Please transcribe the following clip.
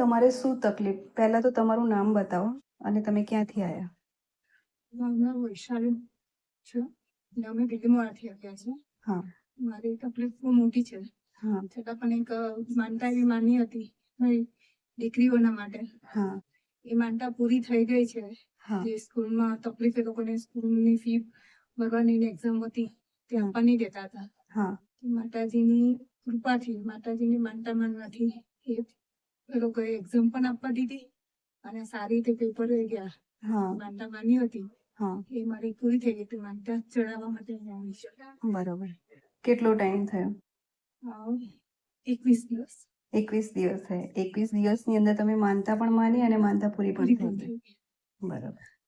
તમારે શું તકલીફ? પહેલા તો તમારું નામ બતાવો અને તમે ક્યાંથી આવ્યા? મારું નામ વૈશાલી છે. અને અમે આવ્યા છે હા. મારી તકલીફ બહુ મોટી છે. હા. છતાં પણ એક માનતા એવી માની હતી મારી દીકરીઓના માટે. હા. એ માનતા પૂરી થઈ ગઈ છે. જે સ્કૂલમાં તકલીફ એ લોકોને સ્કૂલની ફી ભરવાની એક્ઝામ હતી તે આપવા નહીં દેતા હતા. હા. માતાજીની કૃપાથી માતાજીની માનતા માનવાથી એ એ લોકોએ એક્ઝામ પણ આપવા દીધી અને સારી રીતે પેપર ગયા. હા. માનતા માની હતી. હા. એ મારી પૂરી થઈ ગઈ હતી. માનતા ચડાવવા માટે આવી બરોબર. કેટલો ટાઈમ થયો? એકવીસ દિવસ. એકવીસ દિવસ થયા. એકવીસ દિવસની અંદર તમે માનતા પણ માની અને માનતા પૂરી પણ પૂરી થઈ બરોબર.